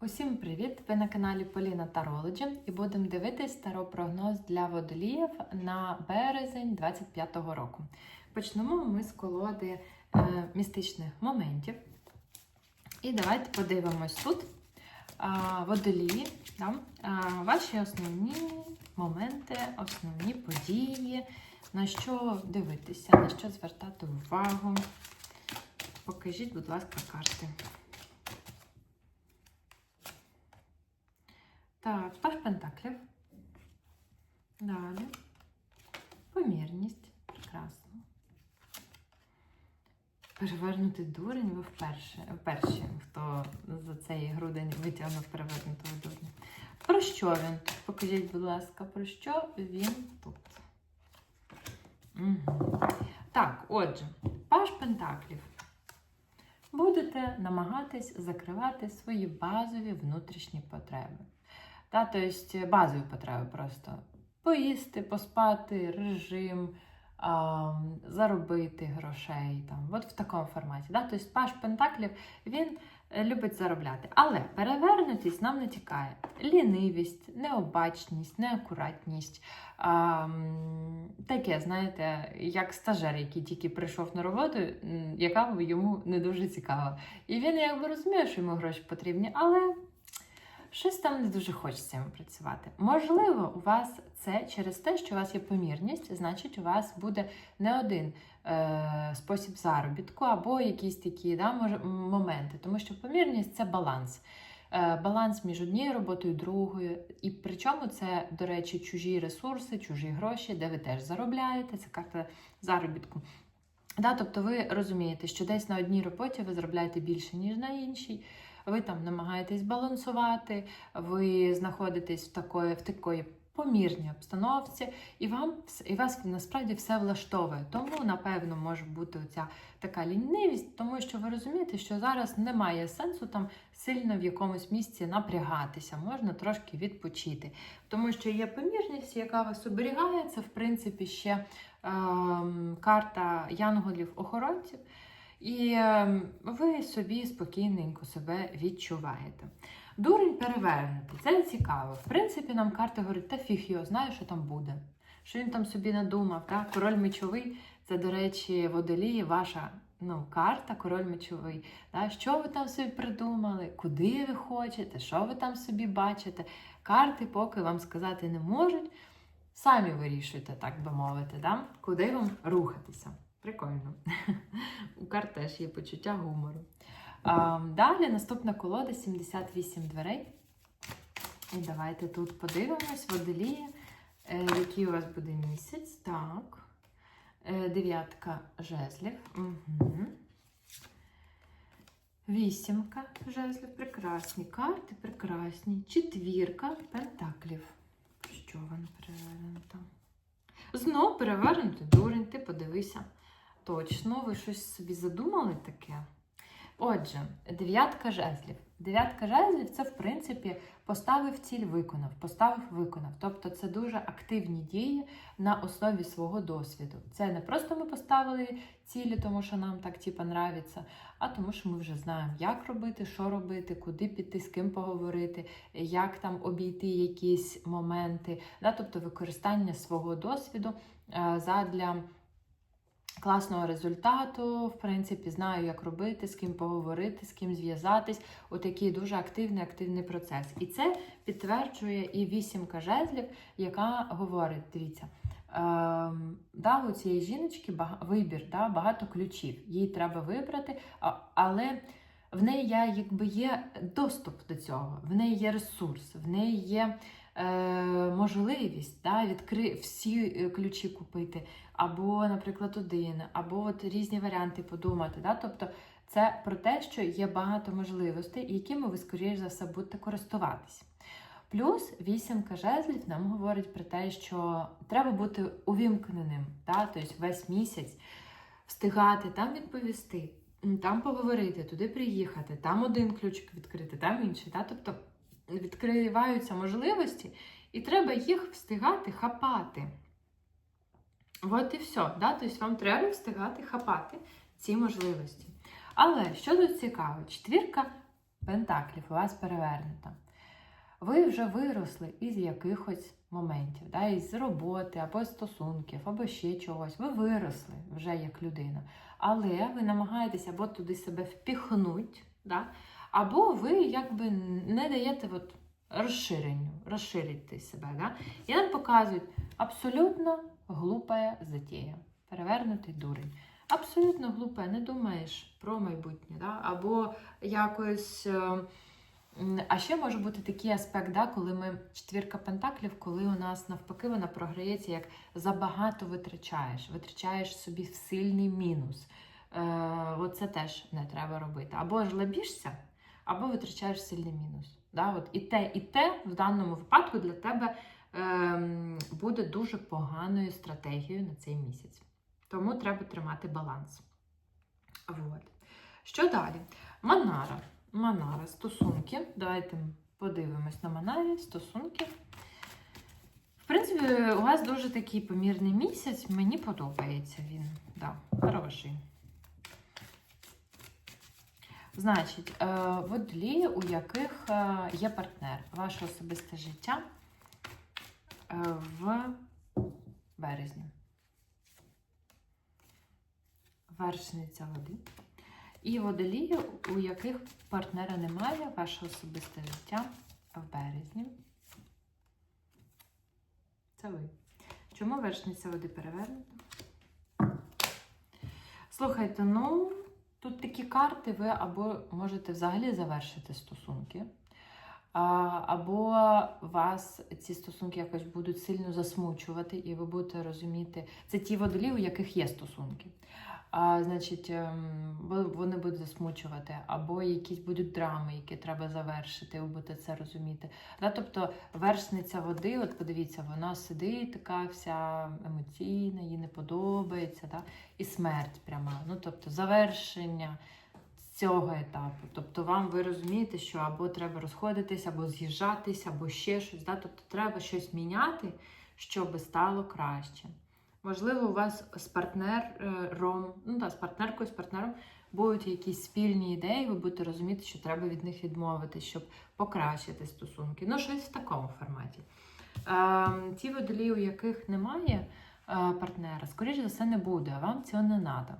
Усім привіт! Ви на каналі Поліна Тарологі і будемо дивитись таропрогноз для водоліїв на березень 25-го року. Почнемо ми з колоди е, містичних моментів. І давайте подивимось тут. А, водолії, да? а, ваші основні моменти, основні події, на що дивитися, на що звертати увагу. Покажіть, будь ласка, карти. Так, паш пентаклів. Далі. Помірність. Прекрасно. Перевернути дурень ви вперше. Перші, хто за цей грудень витягнув перевернутого дурня. Про що він? Покажіть, будь ласка, про що він тут? Угу. Так, отже, паш пентаклів. Будете намагатись закривати свої базові внутрішні потреби. Та, тобто базові потреби просто поїсти, поспати, режим, а, заробити грошей. Там, от в такому форматі. Да? Тобто Паш Пентаклів він е, любить заробляти. Але перевернутість нам не тікає. Лінивість, необачність, неакуратність. А, таке, знаєте, як стажер, який тільки прийшов на роботу, яка йому не дуже цікава. І він якби розуміє, що йому гроші потрібні, але щось там не дуже хочеться працювати. Можливо, у вас це через те, що у вас є помірність, значить, у вас буде не один е, спосіб заробітку або якісь такі да, мож- моменти, тому що помірність це баланс. Е, Баланс між однією роботою другою. І причому це, до речі, чужі ресурси, чужі гроші, де ви теж заробляєте. Це карта заробітку. Да, тобто ви розумієте, що десь на одній роботі ви заробляєте більше, ніж на іншій. Ви там намагаєтесь балансувати, ви знаходитесь в такої, в такої помірній обстановці, і вам і вас насправді все влаштовує. Тому, напевно, може бути оця така лінивість, тому що ви розумієте, що зараз немає сенсу там сильно в якомусь місці напрягатися, можна трошки відпочити. Тому що є помірність, яка вас оберігає, це в принципі ще ем, карта янголів-охоронців. І ем, ви собі спокійненько себе відчуваєте. Дурень перевернутий, це не цікаво. В принципі, нам карта говорить, та фіг його, знає, що там буде. Що він там собі надумав. Так? Король мечовий це, до речі, водолії, ваша ну, карта, король мечовий. Так? Що ви там собі придумали, куди ви хочете, що ви там собі бачите. Карти поки вам сказати не можуть. Самі вирішуйте, так би мовити, да? куди вам рухатися. Прикольно. У карт теж є почуття гумору. А, далі наступна колода 78 дверей. І давайте тут подивимось, водолії, е, який у вас буде місяць. Так. Е, дев'ятка жезлів. Угу. Вісімка жезлів. Прекрасні карти, прекрасні. Четвірка пентаклів. Що вона перевернута? Знов перевернути дурень, ти подивися. Точно, ви щось собі задумали таке? Отже, дев'ятка жезлів. Дев'ятка жезлів це, в принципі, поставив ціль, виконав, поставив, виконав. Тобто це дуже активні дії на основі свого досвіду. Це не просто ми поставили цілі, тому що нам так типа нравиться, а тому, що ми вже знаємо, як робити, що робити, куди піти, з ким поговорити, як там обійти якісь моменти. Да? Тобто використання свого досвіду е, задля класного результату, в принципі, знаю, як робити, з ким поговорити, з ким зв'язатись. Отакий дуже активний активний процес. І це підтверджує і вісімка жезлів, яка говорить: дивіться. Ем, да, у цієї жіночки вибір, да, багато ключів. Їй треба вибрати, але в неї якби є доступ до цього, в неї є ресурс, в неї є можливість да, відкри... всі е, ключі купити, або, наприклад, один, або от різні варіанти подумати. Да? Тобто це про те, що є багато можливостей, якими ви, скоріш за все, будете користуватись. Плюс вісімка жезлів нам говорить про те, що треба бути увімкненим, да? тобто весь місяць встигати там відповісти, там поговорити, туди приїхати, там один ключик відкрити, там інший. Да? Тобто відкриваються можливості, і треба їх встигати хапати. От і все. Да? Тобто вам треба встигати хапати ці можливості. Але що тут цікаво, четвірка Пентаклів у вас перевернута. Ви вже виросли із якихось моментів, да, із роботи, або стосунків, або ще чогось. Ви виросли вже як людина. Але ви намагаєтеся або туди себе впіхнути, да, або ви якби не даєте от розширенню, розширити себе. Да? І нам показують абсолютно глупа затія, перевернутий дурень. Абсолютно глупе, не думаєш про майбутнє, да? або якось. е, А ще може бути такий аспект, да, коли ми четвірка пентаклів, коли у нас навпаки вона програється, як забагато витрачаєш, витрачаєш собі в сильний мінус. Е, Оце теж не треба робити. Або ж лабішся, або витрачаєш сильний мінус. Да? От і те, і те в даному випадку для тебе ем, буде дуже поганою стратегією на цей місяць. Тому треба тримати баланс. Вот. Що далі? Манара. Манара, стосунки. Давайте подивимось на Манарі, стосунки. В принципі, у вас дуже такий помірний місяць. Мені подобається він. Да, хороший. Значить, е, водолії, у яких е, є партнер, ваше особисте життя е, в березні. Вершниця води. І водолії, у яких партнера немає, ваше особисте життя в березні. Це ви. Чому вершниця води перевернута? Слухайте, ну, тут такі карти, ви або можете взагалі завершити стосунки, або вас ці стосунки якось будуть сильно засмучувати, і ви будете розуміти, це ті водолі, у яких є стосунки. А, значить, ем, вони будуть засмучувати, або якісь будуть драми, які треба завершити, ви будете це розуміти. Да, тобто вершниця води, от подивіться, вона сидить така вся емоційна, їй не подобається, да? і смерть пряма. Ну, тобто завершення цього етапу. Тобто вам ви розумієте, що або треба розходитись, або з'їжджатись, або ще щось. Да? Тобто треба щось міняти, щоб стало краще. Можливо, у вас з партнером, ну так, з партнеркою, з партнером будуть якісь спільні ідеї, ви будете розуміти, що треба від них відмовитись, щоб покращити стосунки. Ну, щось в такому форматі. Е, ті водолі, у яких немає е, партнера, скоріш за все, не буде, а вам цього не треба.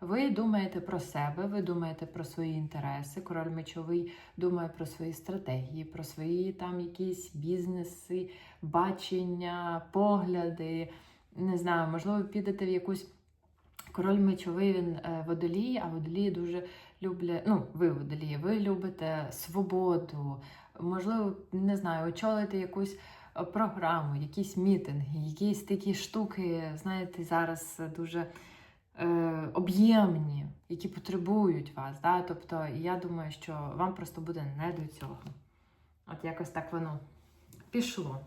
Ви думаєте про себе, ви думаєте про свої інтереси. Король мечовий думає про свої стратегії, про свої там якісь бізнеси, бачення, погляди. Не знаю, можливо, підете в якусь король мечовий, він е, водолій, а водолії дуже люблять. Ну, ви водолії, ви любите свободу, можливо, не знаю, очолити якусь е, програму, якісь мітинги, якісь такі штуки, знаєте, зараз дуже е, об'ємні, які потребують вас. Да? Тобто, я думаю, що вам просто буде не до цього. От якось так воно пішло.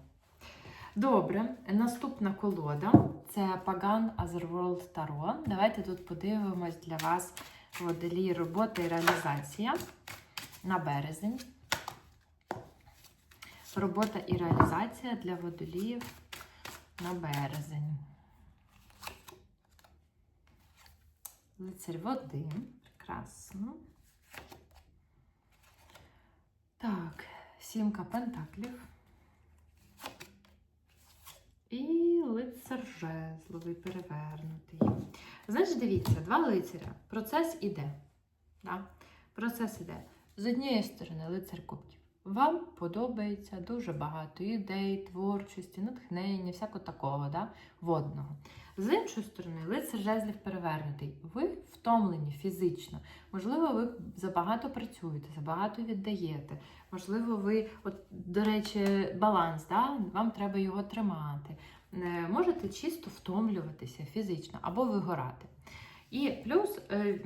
Добре, наступна колода це Pagan Otherworld Tarot. Давайте тут подивимось для вас водолій робота і реалізація на березень. Робота і реалізація для водоліїв на березень. Лицарь води. Прекрасно. Так, сімка пентаклів. І лицар жезловий перевернутий. Значить, дивіться, два лицаря. Процес іде. Да? Процес іде. З однієї сторони, лицар кубків. Вам подобається дуже багато ідей, творчості, натхнення, всякого такого, да? водного. З іншої сторони, лицар жезлів перевернутий. Ви втомлені фізично. Можливо, ви забагато працюєте, забагато віддаєте. Можливо, ви, от, до речі, баланс, да? вам треба його тримати. Е, Можете чисто втомлюватися фізично або вигорати. І плюс е,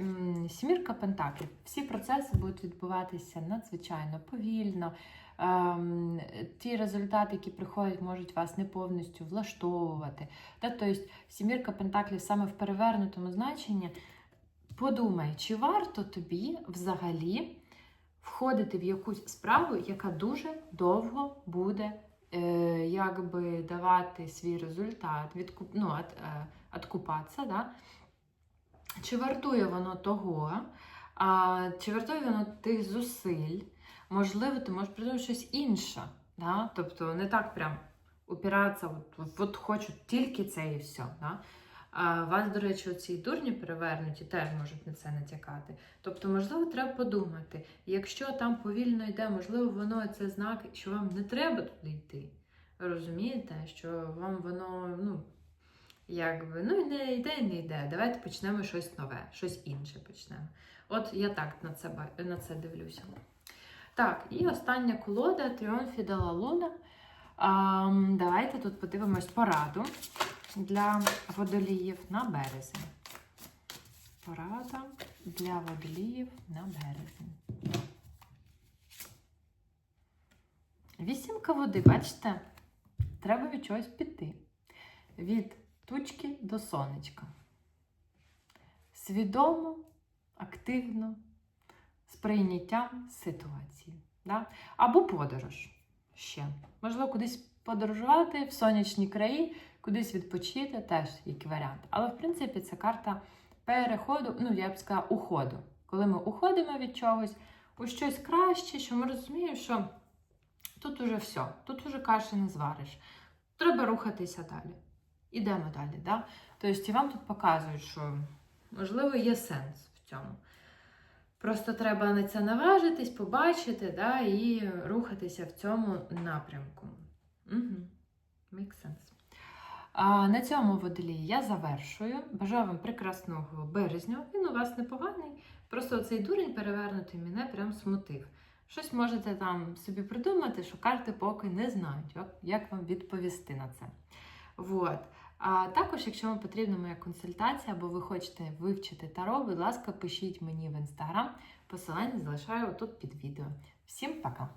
сімірка пентаклів. Всі процеси будуть відбуватися надзвичайно повільно. Ем, Ті результати, які приходять, можуть вас не повністю влаштовувати. Тобто, сімірка пентаклів саме в перевернутому значенні. Подумай, чи варто тобі взагалі входити в якусь справу, яка дуже довго буде е, якби давати свій результат, відкуп, ну, от, е, откупатися, да? Чи вартує воно того, А, чи вартує воно тих зусиль? Можливо, ти можеш придумати щось інше. Да? Тобто не так прям упиратися, от, от, хочу тільки це і все. Да? А вас, до речі, оці дурні перевернуті теж можуть на це натякати. Тобто, можливо, треба подумати, якщо там повільно йде, можливо, воно це знак, що вам не треба туди йти. Розумієте, що вам воно, ну, якби, ну, не йде і не йде. Давайте почнемо щось нове, щось інше почнемо. От я так на це, на це дивлюся. Так, і остання колода Тріумфі Дала Луна. Ам, давайте тут подивимось пораду для водоліїв на березень. Порада для водоліїв на березень. Вісімка води, бачите? Треба від чогось піти. Від тучки до сонечка. Свідомо, активно, з прийняттям ситуації. Да? Або подорож ще. Можливо, кудись подорожувати в сонячні краї, кудись відпочити, теж як варіант. Але, в принципі, це карта переходу, ну, я б сказала, уходу. Коли ми уходимо від чогось у щось краще, що ми розуміємо, що тут уже все, тут уже каші не звариш. Треба рухатися далі. Ідемо далі. Да? Тобто, вам тут показують, що можливо є сенс в цьому. Просто треба на це наважитись, побачити да, і рухатися в цьому напрямку. Угу. Make sense. А, на цьому водолії я завершую. Бажаю вам прекрасного березня. Він у вас непоганий. Просто цей дурень перевернутий мене прям смутив. Щось можете там собі придумати, що карти поки не знають, як вам відповісти на це. Вот. А також, якщо вам потрібна моя консультація або ви хочете вивчити таро, будь ласка, пишіть мені в інстаграм. Посилання залишаю тут під відео. Всім пока!